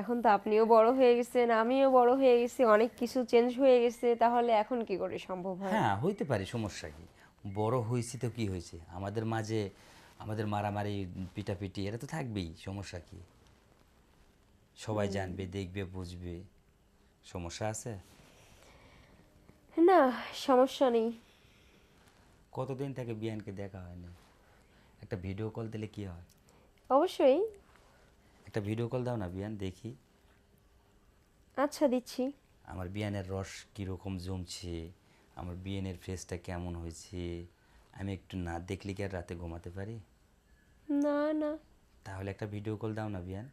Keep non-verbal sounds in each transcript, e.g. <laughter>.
এখন তো আপনিও বড় হয়ে গেছেন আমিও বড় হয়ে গেছি অনেক কিছু চেঞ্জ হয়ে গেছে তাহলে এখন কি করে সম্ভব হয়? হ্যাঁ হইতে পারে সমস্যা কি? বড় হয়েছি তো কি হয়েছে? আমাদের মাঝে আমাদের মারামারি পিটাপিটি এটা তো থাকবেই সমস্যা কি? সবাই জানবে দেখবে বুঝবে সমস্যা আছে? না সমস্যা নেই। কতদিন থেকে বিয়ানকে দেখা হয়নি? একটা ভিডিও কল দিলে কি হয়? অবশ্যই। একটা ভিডিও কল দাও না বিয়ান দেখি। আচ্ছা দিচ্ছি। আমার বিয়ানের রস কীরকম জমছে আমার বিয়ানের ফেসটা কেমন হয়েছে আমি একটু না দেখলে কি আর রাতে ঘুমাতে পারি? না না। তাহলে একটা ভিডিও কল দাও না বিয়ান।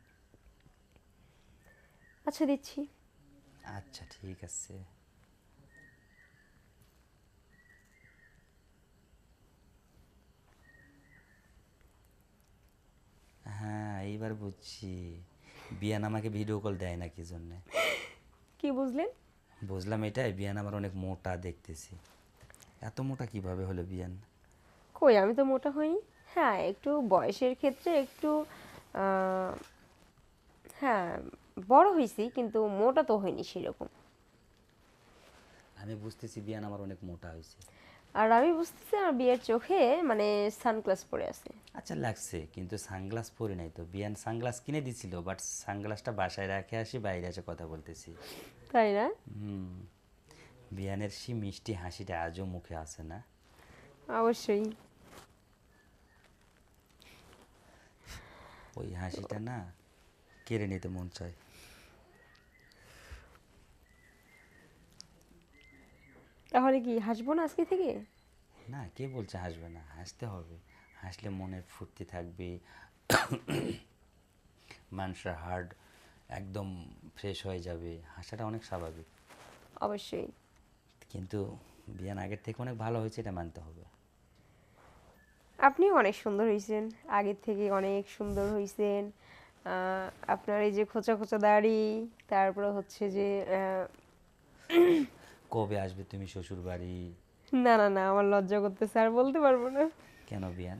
আচ্ছা দিচ্ছি। আচ্ছা ঠিক আছে। এইবার বুঝছি। বিয়ান আমাকে ভিডিও কল দেয় না কি জন্যে? কি বুঝলেন? বুঝলাম এটাই বিয়ান আমার অনেক মোটা দেখতেছি। এত মোটা কীভাবে হলো বিয়ান? কই আমি তো মোটা হইনি হ্যাঁ একটু বয়সের ক্ষেত্রে একটু হ্যাঁ বড় হয়েছি কিন্তু মোটা তো হয়নি সেরকম। আমি বুঝতেছি বিয়ান আমার অনেক মোটা হয়েছে আর আমি বুঝতেছি আমার বিয়ের চোখে মানে সানগ্লাস পরে আছে। আচ্ছা লাগছে কিন্তু সানগ্লাস পরি নাই তো। বিয়ান সানগ্লাস কিনে দিছিল বাট সানগ্লাসটা বাসায় রেখে আসি বাইরে এসে কথা বলতেছি। তাই না? হুম। বিয়ানের সে মিষ্টি হাসিটা আজও মুখে আছে না? অবশ্যই। ওই হাসিটা না কেড়ে নিতে মন চায়। তাহলে কি হাসবো না আজকে থেকে? না কে বলছে হাসবে না হাসতে হবে। হাসলে মনের ফুর্তি থাকবে। মানুষের হার্ট একদম ফ্রেশ হয়ে যাবে। হাসাটা অনেক স্বাভাবিক। অবশ্যই। কিন্তু বিয়ান আগের থেকে অনেক ভালো হয়েছে এটা মানতে হবে। আপনিও অনেক সুন্দর হয়েছেন আগের থেকে অনেক সুন্দর হয়েছেন আপনার এই যে খোঁচা খোঁচা দাড়ি তারপরে হচ্ছে যে কবে আসবে তুমি শ্বশুর বাড়ি না না না আমার লজ্জা করতেছে আর বলতে পারব না। কেন বিয়ান?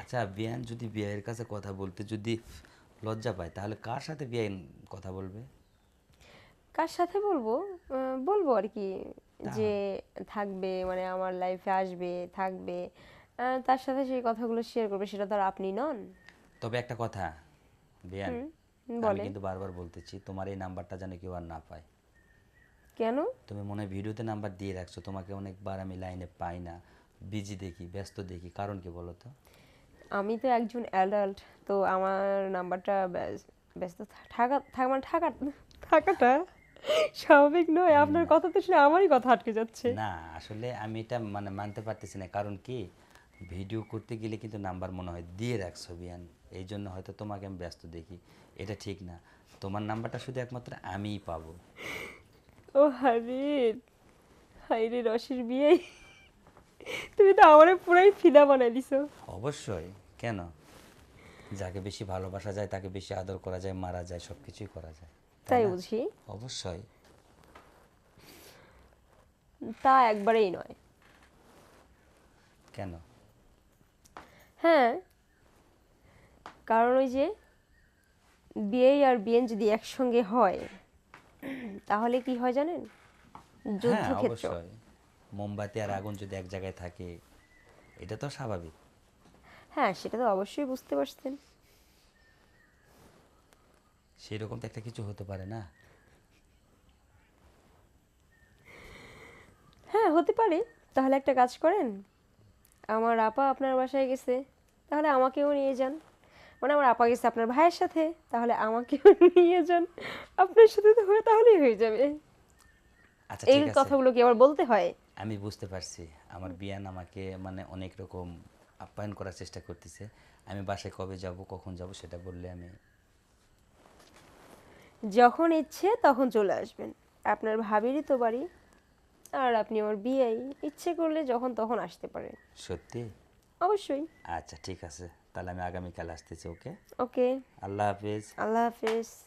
আচ্ছা বিয়ান যদি বিয়ের কাছে কথা বলতে যদি লজ্জা পায় তাহলে কার সাথে বিয়ান কথা বলবে? কার সাথে বলব? বলব আর কি যে থাকবে মানে আমার লাইফে আসবে থাকবে। তার সাথে সেই কথাগুলো শেয়ার করবে সেটা তো আর আপনি নন। তবে একটা কথা বিয়ান বলেন। কিন্তু বারবার বলতেছি তোমার এই নাম্বারটা যেন কেউ আর না পায়। কেন? তুমি মনে হয় ভিডিওতে নাম্বার দিয়ে রাখছো তোমাকে অনেকবার আমি লাইনে পাই না বিজি দেখি ব্যস্ত দেখি কারণ কি বলো তো? আমি তো একজন অ্যাডাল্ট তো আমার নাম্বারটা ব্যস- ব্যস্ত থাকা থাকা মানে থাকা থাকাটা স্বাভাবিক নয় আপনার কথা তো শুনে আমারই কথা আটকে যাচ্ছে। না আসলে আমি এটা মানে মানতে পারতেছি না কারণ কি? ভিডিও করতে গেলে কিন্তু নাম্বার মনে হয় দিয়ে রাখছো বিয়ান। এই জন্য হয়তো তোমাকে আমি ব্যস্ত দেখি এটা ঠিক না। তোমার নাম্বারটা শুধু একমাত্র আমিই পাবো। ও হারে হাইরে রসের বিয়ে। তুমি তো আমারে পুরাই ফিদা বানাই দিছো। অবশ্যই কেন? যাকে বেশি ভালোবাসা যায় তাকে বেশি আদর করা যায় মারা যায় সব কিছুই করা যায় তাই? বুঝি? অবশ্যই। তা একবারেই নয়। কেন? হ্যাঁ কারণ ওই যে বিয়ে আর বিয়েন যদি একসঙ্গে হয় তাহলে কি হয় জানেন? হ্যাঁ যুদ্ধক্ষেত্র। মোমবাতি আর আগুন যদি এক জায়গায় থাকে এটা তো স্বাভাবিক। হ্যাঁ সেটা তো অবশ্যই বুঝতে পারছেন। সেরকম তো একটা কিছু হতে পারে না। হ্যাঁ হতে পারে। তাহলে একটা কাজ করেন। আমার আপা আপনার বাসায় গেছে। তাহলে আমাকেও নিয়ে যান। মানে আমার আপা গেছে আপনার ভাইয়ের সাথে তাহলে আমাকে <laughs> নিয়ে যান। আপনার সাথে তো হয়ে তাহলেই হয়ে যাবে। আচ্ছা এই কথাগুলো কি আবার বলতে হয়? আমি বুঝতে পারছি। আমার বিয়ান আমাকে মানে অনেক রকম আপ্যায়ন করার চেষ্টা করতেছে। আমি বাসায় কবে যাব কখন যাব সেটা বললে আমি যখন ইচ্ছে তখন চলে আসবেন। আপনার ভাবিরই তো বাড়ি। আর আপনি আমার বিয়েই। ইচ্ছে করলে যখন তখন আসতে পারেন। সত্যি? অবশ্যই। আচ্ছা ঠিক আছে। তাহলে আমি আগামীকাল আসতেছি ওকে? ওকে। আল্লাহ হাফিজ। আল্লাহ হাফেজ।